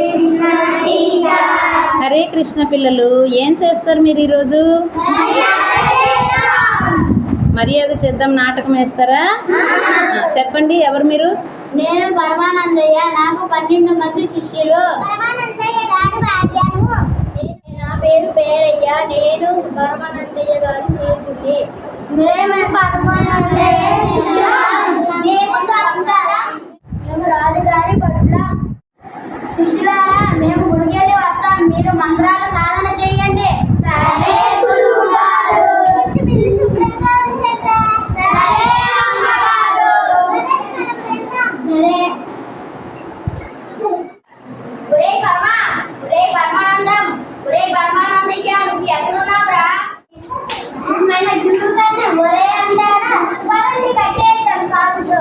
Krishna teacher Hare Krishna పిల్లలు ఏం చేస్తారు మీరు ఈరోజు? మర్యాద చేద్దాం నాటకం వేస్తారా? చెప్పండి ఎవరు మీరు? నేను పరమానందయ్య నాకు పన్నెండు మంది శిష్యులు. నా పేరు పేరయ్య నేను పరమానందయ్య గారి స్నేహితుడిని. మేము పరమానందయ్య మేము మేము రాజుగారి పట్ల శిష్యులారా మేము గుడికెళ్ళి వస్తాం మీరు మంత్రాల సాధన చేయండి. సరే గురువు గారు శుభ్రంగా ఉంచండి సరే అమ్మగారు. సరే. ఒరే పరమా ఒరే పరమానందం ఒరే పరమానందయ్య నువ్వు ఎక్కడున్నావురా? మన గురువు గారిని ఒరే అంటారా వాళ్ళని కట్టేద్దాం సాగుతూ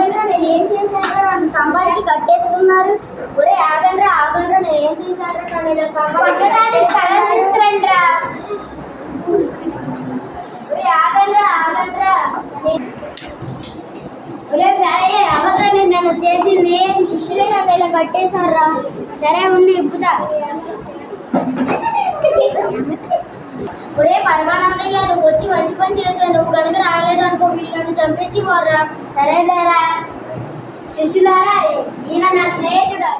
నేను ఏం చేశాను? స్తంభానికి కట్టేస్తున్నారు ఆగండ్రా నేను ఏం నన్ను ఒరే ఆగండ్రా ఆగండ్రా. ఒరే పేరయ్య ఎవర్రా నేను నన్ను చేసింది? శిష్యులే నన్ను కట్టేశారా సరే ఉండి ఇప్పుదా ఒరే పరమానందయ్య నువ్వు వచ్చి మంచి పని చేసావు నువ్వు కనుక రాలేదు అనుకో వీళ్ళను చంపేసి పోర్రా. సరేలేరా. శిష్యులారా ఈయన నా స్నేహితుడు?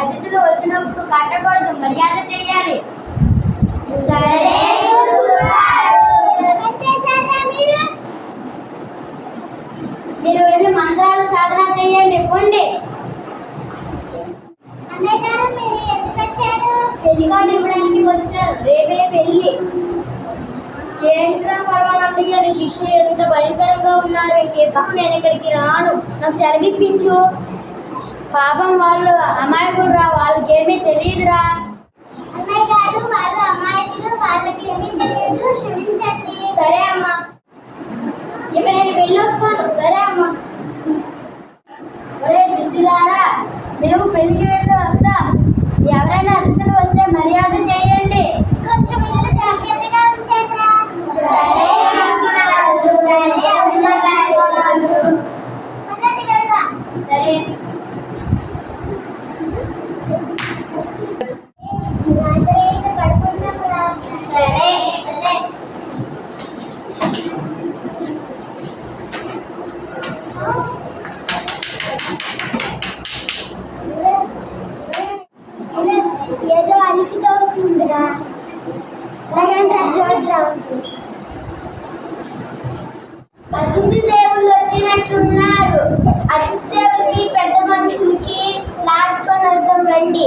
అతిథులు వచ్చినప్పుడు కట్టకూడదు మర్యాద చేయాలి. మీరు వెళ్ళి మంత్రాలు సాధన చేయండి పోండి. పెళ్ళి కార్డు ఇవ్వడానికి వచ్చారు రేపే పెళ్ళి ఏంట్రా పరమానందయ్య నీ శిష్యులు ఎంత భయంకరంగా ఉన్నారు ఇంకెప్పుడు నేను ఇక్కడికి రాను? నాకు సెలవిప్పించు. పాపం వాళ్ళు అమాయకుడు రా వాళ్ళకేమీ తెలియదురా. ఎలాగంటే చూద్దాం అతిథి దేవుళ్ళు వచ్చినట్లున్నారు అతిథి దేవుడికి పెద్ద మనుషులకి లాక్కొని వెళ్దాం రండి.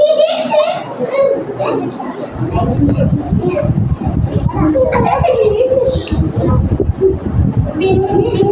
బిందు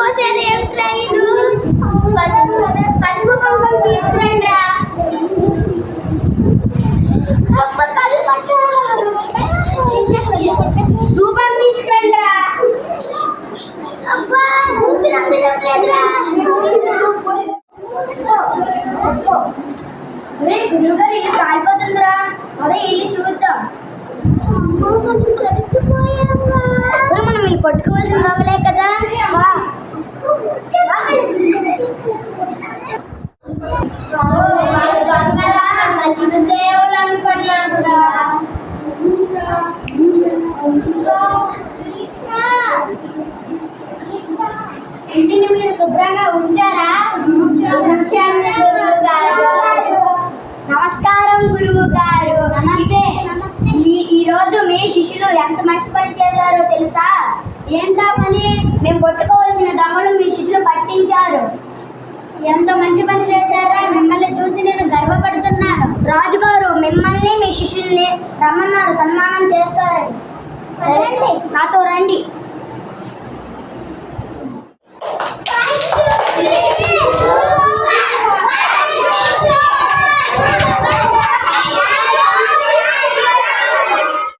పోసేది ఏం ట్రైన్ పసుపు కుంకుమ తీసుకురండి ధూపం తీసుకురండి అబ్బా ఊపిరి ఇల్లు కాలిపోతుందిరా. అదే ఇల్లు చూద్దాం. చేశారో తెలుసా? ఏంటా పని మేము కొట్టుకోవాల్సిన దొంగలు మీ శిష్యులు పట్టించారు. ఎంత మంచి పని చేశారా? మిమ్మల్ని చూసి నేను గర్వపడుతున్నాను. రాజుగారు మిమ్మల్ని మీ శిష్యుల్ని రమ్మన్నారు సన్మానం చేస్తారు. సరే నాతో రండి.